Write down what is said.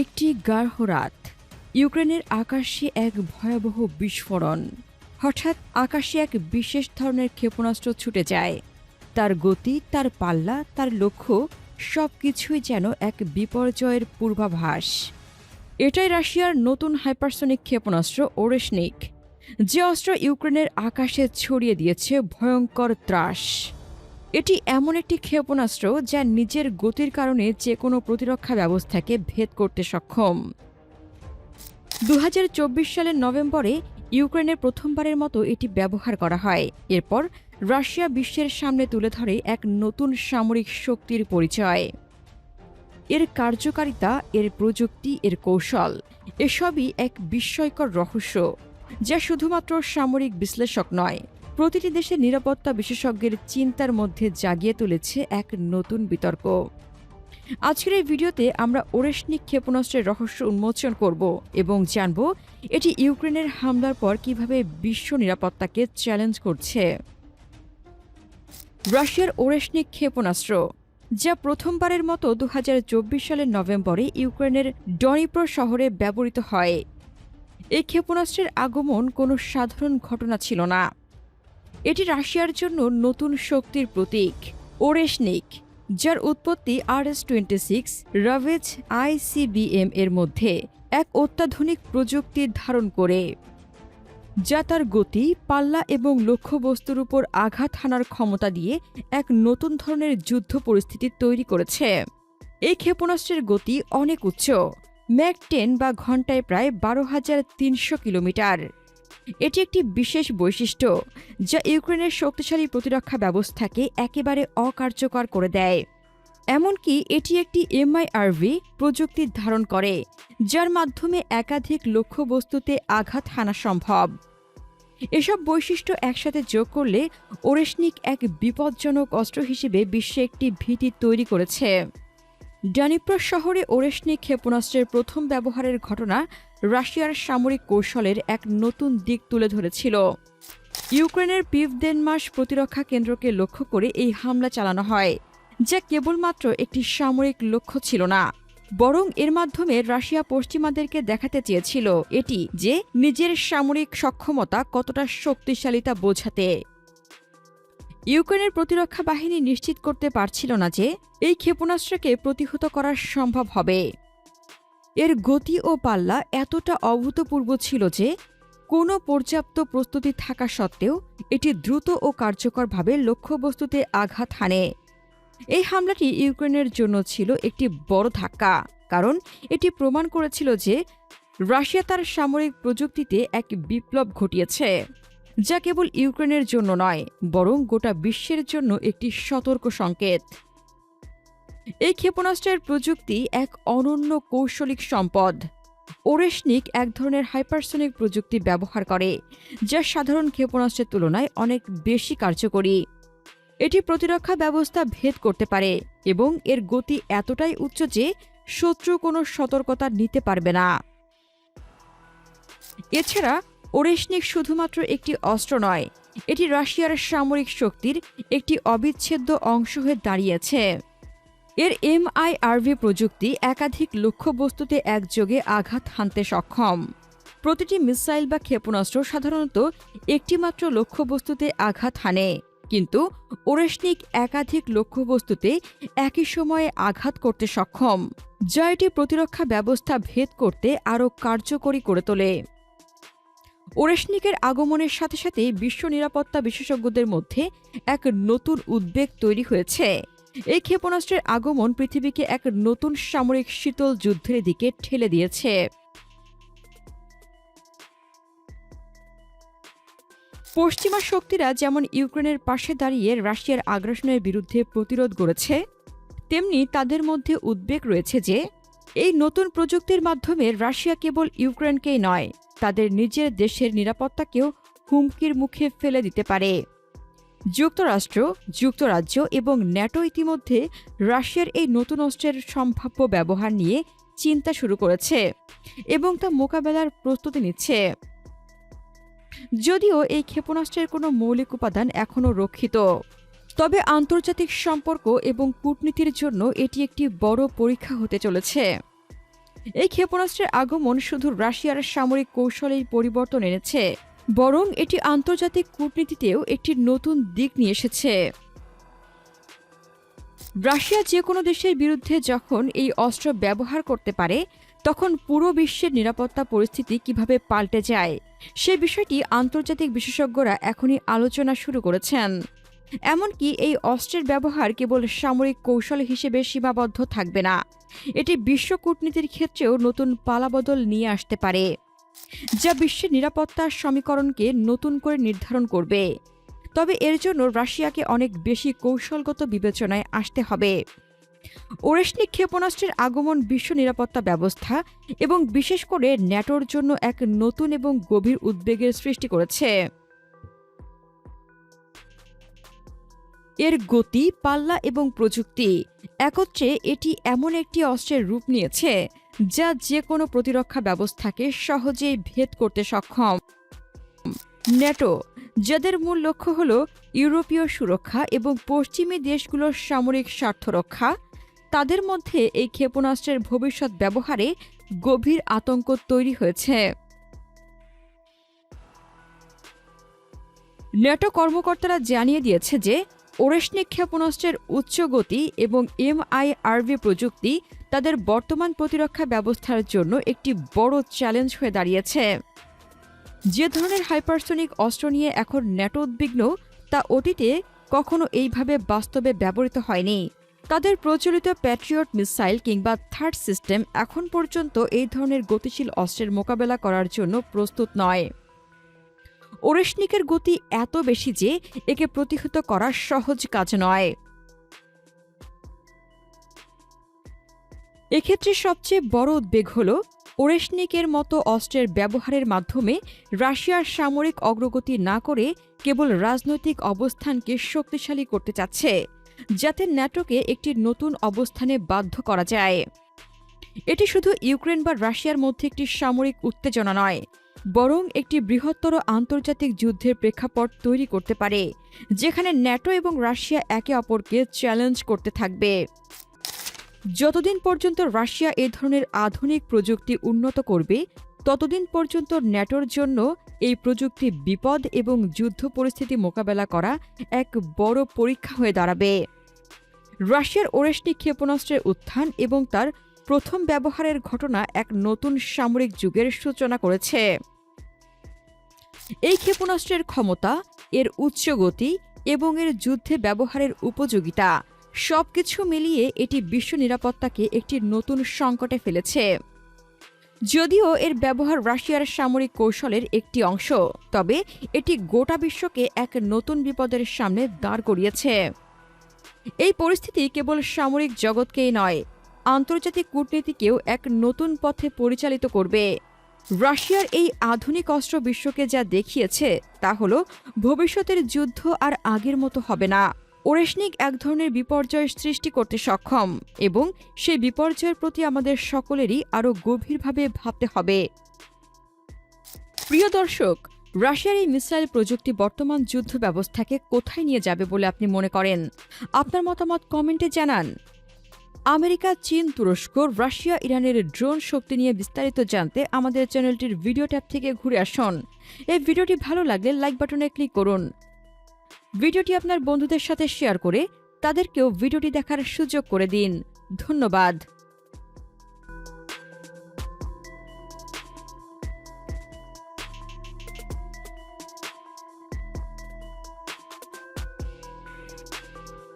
একটি গাঢ় রাত। ইউক্রেনের আকাশে এক ভয়াবহ বিস্ফোরণ। হঠাৎ আকাশে এক বিশেষ ধরনের ক্ষেপণাস্ত্র ছুটে যায়। তার গতি, তার পাল্লা, তার লক্ষ্য সব কিছুই যেন এক বিপর্যয়ের পূর্বাভাস। এটাই রাশিয়ার নতুন হাইপারসনিক ক্ষেপণাস্ত্র ওরেশনিক। যে অস্ত্র ইউক্রেনের আকাশে ছড়িয়ে দিয়েছে ভয়ঙ্কর ত্রাস। এটি এমন একটি ক্ষেপণাস্ত্র যা নিজের গতির কারণে যে কোনো প্রতিরক্ষা ব্যবস্থাকে ভেদ করতে সক্ষম। দু হাজার চব্বিশ সালের নভেম্বরে ইউক্রেনের প্রথমবারের মতো এটি ব্যবহার করা হয়। এরপর রাশিয়া বিশ্বের সামনে তুলে ধরে এক নতুন সামরিক শক্তির পরিচয়। এর কার্যকারিতা, এর প্রযুক্তি, এর কৌশল, এসবই এক বিস্ময়কর রহস্য, যা শুধুমাত্র সামরিক বিশ্লেষক নয় প্রতিটি দেশের নিরাপত্তা বিশেষজ্ঞের চিন্তার মধ্যে জাগিয়ে তুলেছে এক নতুন বিতর্ক। আজকের এই ভিডিওতে আমরা ওরেশনিক ক্ষেপণাস্ত্রের রহস্য উন্মোচন করব এবং জানব এটি ইউক্রেনের হামলার পর কীভাবে বিশ্ব নিরাপত্তাকে চ্যালেঞ্জ করছে। রাশিয়ার ওরেশনিক ক্ষেপণাস্ত্র, যা প্রথমবারের মতো দু হাজার চব্বিশ সালের নভেম্বরে ইউক্রেনের ডনিপ্র শহরে ব্যবহৃত হয়। এই ক্ষেপণাস্ত্রের আগমন কোনো সাধারণ ঘটনা ছিল না। এটি রাশিয়ার জন্য নতুন শক্তির প্রতীক, ওরেশনিক, যার উৎপত্তি R S twenty six, Rubezh ICBM এর মধ্যে এক অত্যাধুনিক প্রযুক্তির ধারণ করে, যা তার গতি, পাল্লা এবং লক্ষ্যবস্তুর উপর আঘাত হানার ক্ষমতা দিয়ে এক নতুন ধরনের যুদ্ধ পরিস্থিতি তৈরি করেছে। এই ক্ষেপণাস্ত্রের গতি অনেক উচ্চ ম্যাক টেন বা ঘন্টায় প্রায় বারো হাজার তিনশো কিলোমিটার। এটি একটি বিশেষ বৈশিষ্ট্য যা ইউক্রেনের শক্তিশালী প্রতিরক্ষা ব্যবস্থাকে একেবারে অকার্যকর করে দেয়। এমনকি এটি একটি এমআইআরভি প্রযুক্তি ধারণ করে, যার মাধ্যমে একাধিক লক্ষ্যবস্তুতে আঘাত হানা সম্ভব। এসব বৈশিষ্ট্য একসাথে যোগ করলে ওরেশনিক এক বিপজ্জনক অস্ত্র হিসেবে বিশ্বে একটি ভীতি তৈরি করেছে। ডানিপ্র শহরে ওরেশনিক ক্ষেপণাস্ত্রের প্রথম ব্যবহারের ঘটনা রাশিয়ার সামরিক কৌশলের এক নতুন দিক তুলে ধরেছিল। ইউক্রেনের পিভদেনমাস প্রতিরক্ষা কেন্দ্রকে লক্ষ্য করে এই হামলা চালানো হয়, যা কেবলমাত্র একটি সামরিক লক্ষ্য ছিল না, বরং এর মাধ্যমে রাশিয়া পশ্চিমাদেরকে দেখাতে চেয়েছিল এটি যে নিজের সামরিক সক্ষমতা কতটা শক্তিশালী তা বোঝাতে। ইউক্রেনের প্রতিরক্ষা বাহিনী নিশ্চিত করতে পারছিল না যে এই ক্ষেপণাস্ত্রকে প্রতিহত করা সম্ভব হবে। এর গতি ও পাল্লা এতটা অভূতপূর্ব ছিল যে কোনো পর্যাপ্ত প্রস্তুতি থাকা সত্ত্বেও এটি দ্রুত ও কার্যকরভাবে লক্ষ্যবস্তুতে আঘাত হানে। এই হামলাটি ইউক্রেনের জন্য ছিল একটি বড় ধাক্কা, কারণ এটি প্রমাণ করেছিল যে রাশিয়া তার সামরিক প্রযুক্তিতে এক বিপ্লব ঘটিয়েছে। যা কেবল ইউক্রেনের জন্য নয়, বরং গোটা বিশ্বের জন্য একটি সতর্ক সংকেত। এই ক্ষেপণাস্ত্রের প্রযুক্তি এক অনন্য কৌশলিক সম্পদ। ওরেশনিক এক ধরনের হাইপারসনিক প্রযুক্তি ব্যবহার করে, যা সাধারণ ক্ষেপণাস্ত্রের তুলনায় অনেক বেশি কার্যকরী। এটি প্রতিরক্ষা ব্যবস্থা ভেদ করতে পারে এবং এর গতি এতটাই উচ্চ যে শত্রু কোনো সতর্কতা নিতে পারবে না। এছাড়া ওরেশনিক শুধুমাত্র একটি অস্ত্র নয়, এটি রাশিয়ার সামরিক শক্তির একটি অবিচ্ছেদ্য অংশ হয়ে দাঁড়িয়েছে। এর এমআইআরভি প্রযুক্তি একাধিক লক্ষ্যবস্তুতে একযোগে আঘাত হানতে সক্ষম। প্রতিটি মিসাইল বা ক্ষেপণাস্ত্র সাধারণত একটিমাত্র লক্ষ্যবস্তুতে আঘাত হানে, কিন্তু ওরেশনিক একাধিক লক্ষ্যবস্তুতে একই সময়ে আঘাত করতে সক্ষম, যা এটি প্রতিরক্ষা ব্যবস্থা ভেদ করতে আরও কার্যকরী করে তোলে। ওরেশনিকের আগমনের সাথে সাথে বিশ্ব নিরাপত্তা বিশেষজ্ঞদের মধ্যে এক নতুন উদ্বেগ তৈরি হয়েছে। এই ক্ষেপণাস্ত্রের আগমন পৃথিবীকে এক নতুন সামরিক শীতল যুদ্ধের দিকে ঠেলে দিয়েছে। পশ্চিমা শক্তিরা যেমন ইউক্রেনের পাশে দাঁড়িয়ে রাশিয়ার আগ্রাসনের বিরুদ্ধে প্রতিরোধ গড়েছে, তেমনি তাদের মধ্যে উদ্বেগ রয়েছে যে, এই নতুন প্রযুক্তির মাধ্যমে রাশিয়া কেবল ইউক্রেনকেই নয় তাদের নিজের দেশের নিরাপত্তাকেও হুমকির মুখে ফেলে দিতে পারে। যুক্তরাষ্ট্র, যুক্তরাজ্য এবং ন্যাটো ইতিমধ্যে রাশিয়ার এই নতুন অস্ত্রের সম্ভাব্য ব্যবহার নিয়ে চিন্তা শুরু করেছে এবং তা মোকাবেলার প্রস্তুতি নিচ্ছে। যদিও এই ক্ষেপণাস্ত্রের কোনো মৌলিক উপাদান এখনও রক্ষিত। তবে আন্তর্জাতিক সম্পর্ক এবং কূটনীতির জন্য এটি একটি বড় পরীক্ষা হতে চলেছে। এই ক্ষেপণাস্ত্রের আগমন শুধু রাশিয়ার সামরিক কৌশলেই পরিবর্তন এনেছে, বরং এটি আন্তর্জাতিক কূটনীতিতেও একটি নতুন দিক নিয়ে এসেছে। রাশিয়া যে কোনো দেশের বিরুদ্ধে যখন এই অস্ত্র ব্যবহার করতে পারে, তখন পুরো বিশ্বের নিরাপত্তা পরিস্থিতি কীভাবে পাল্টে যায়, সে বিষয়টি আন্তর্জাতিক বিশেষজ্ঞরা এখনই আলোচনা শুরু করেছেন। এমনকি এই অস্ত্রের ব্যবহার কেবল সামরিক কৌশল হিসেবে সীমাবদ্ধ থাকবে না। এটি বিশ্ব কূটনীতির ক্ষেত্রেও নতুন পালাবদল নিয়ে আসতে পারে, যা বিশ্বের নিরাপত্তার সমীকরণকে নতুন করে নির্ধারণ করবে। তবে এর জন্য রাশিয়াকে অনেক বেশি কৌশলগত বিবেচনায় আসতে হবে। ওরেশনিক ক্ষেপণাস্ত্রের আগমন বিশ্ব নিরাপত্তা ব্যবস্থা এবং বিশেষ করে ন্যাটোর জন্য এক নতুন এবং গভীর উদ্বেগের সৃষ্টি করেছে। এর গতি, পাল্লা এবং প্রযুক্তি। একত্রে এটি এমন একটি অস্ত্রের রূপ নিয়েছে, যা যে কোনো প্রতিরক্ষা ব্যবস্থাকে সহজেই ভেদ করতে সক্ষম। ন্যাটো, যাদের মূল লক্ষ্য হল ইউরোপীয় সুরক্ষা এবং পশ্চিমী দেশগুলোর সামরিক স্বার্থ রক্ষা, তাদের মধ্যে এই ক্ষেপণাস্ত্রের ভবিষ্যৎ ব্যবহারে গভীর আতঙ্ক তৈরি হয়েছে। ন্যাটো কর্মকর্তারা জানিয়ে দিয়েছে যে ওরেশনিক ক্ষেপণাস্ত্রের উচ্চ গতি এবং এমআইআরভি প্রযুক্তি তাদের বর্তমান প্রতিরক্ষা ব্যবস্থার জন্য একটি বড় চ্যালেঞ্জ হয়ে দাঁড়িয়েছে। যে ধরনের হাইপারসোনিক অস্ত্র নিয়ে এখন ন্যাটো উদ্বিগ্ন, তা অতীতে কখনো এইভাবে বাস্তবে ব্যবহৃত হয়নি। তাদের প্রচলিত প্যাট্রিয়ট মিসাইল কিংবা থার্ড সিস্টেম এখন পর্যন্ত এই ধরনের গতিশীল অস্ত্রের মোকাবেলা করার জন্য প্রস্তুত নয়। ওরেশনিকের গতি এত বেশি যে একে প্রতিহত করা সহজ কাজ নয়। এক্ষেত্রে সবচেয়ে বড় উদ্বেগ হল, ওরেশনিকের মতো অস্ত্রের ব্যবহারের মাধ্যমে রাশিয়ার সামরিক অগ্রগতি না করে কেবল রাজনৈতিক অবস্থানকে শক্তিশালী করতে চাচ্ছে, যাতে ন্যাটোকে একটি নতুন অবস্থানে বাধ্য করা যায়। এটি শুধু ইউক্রেন বা রাশিয়ার মধ্যে একটি সামরিক উত্তেজনা নয় বরং একটি বৃহত্তর আন্তর্জাতিক যুদ্ধের প্রেক্ষাপট তৈরি করতে পারে, যেখানে ন্যাটো এবং রাশিয়া একে অপরকে চ্যালেঞ্জ করতে থাকবে। যতদিন পর্যন্ত রাশিয়া এ ধরনের আধুনিক প্রযুক্তি উন্নত করবে, ততদিন পর্যন্ত ন্যাটোর জন্য এই প্রযুক্তি বিপদ এবং যুদ্ধ পরিস্থিতি মোকাবেলা করা এক বড় পরীক্ষা হয়ে দাঁড়াবে। রাশিয়ার ওরেশনিক ক্ষেপণাস্ত্রের উত্থান এবং তার প্রথম ব্যবহারের ঘটনা এক নতুন সামরিক যুগের সূচনা করেছে। এই ক্ষেপণাস্ত্রের ক্ষমতা, এর উচ্চ গতি এবং এর যুদ্ধে ব্যবহারের উপযোগিতা। সবকিছু মিলিয়ে এটি বিশ্ব নিরাপত্তাকে একটি নতুন সংকটে ফেলেছে। যদিও এর ব্যবহার রাশিয়ার সামরিক কৌশলের একটি অংশ, তবে এটি গোটা বিশ্বকে এক নতুন বিপদের সামনে দাঁড় করিয়েছে। এই পরিস্থিতি কেবল সামরিক জগৎকেই নয়, আন্তর্জাতিক কূটনীতিকেও এক নতুন পথে পরিচালিত করবে। রাশিয়ার এই আধুনিক অস্ত্র বিশ্বকে যা দেখিয়েছে, তা হল ভবিষ্যতের যুদ্ধ আর আগের মতো হবে না। ওরেশনিক এক ধরনের বিপর্যয় সৃষ্টি করতে সক্ষম এবং সেই বিপর্যয়ের প্রতি আমাদের সকলেরই আরও গভীরভাবে ভাবতে হবে। প্রিয় দর্শক, রাশিয়ার এই মিসাইল প্রযুক্তি বর্তমান যুদ্ধ ব্যবস্থাকে কোথায় নিয়ে যাবে বলে আপনি মনে করেন? আপনার মতামত কমেন্টে জানান। আমেরিকা, চীন, তুরস্ক, রাশিয়া, ইরানের ড্রোন শক্তি নিয়ে বিস্তারিত জানতে আমাদের চ্যানেলটির ভিডিও ট্যাব থেকে ঘুরে আসুন। এই ভিডিওটি ভালো লাগলে লাইক বাটনে ক্লিক করুন। ভিডিওটি আপনার বন্ধুদের সাথে শেয়ার করে তাদেরকেও ভিডিওটি দেখার সুযোগ করে দিন। ধন্যবাদ।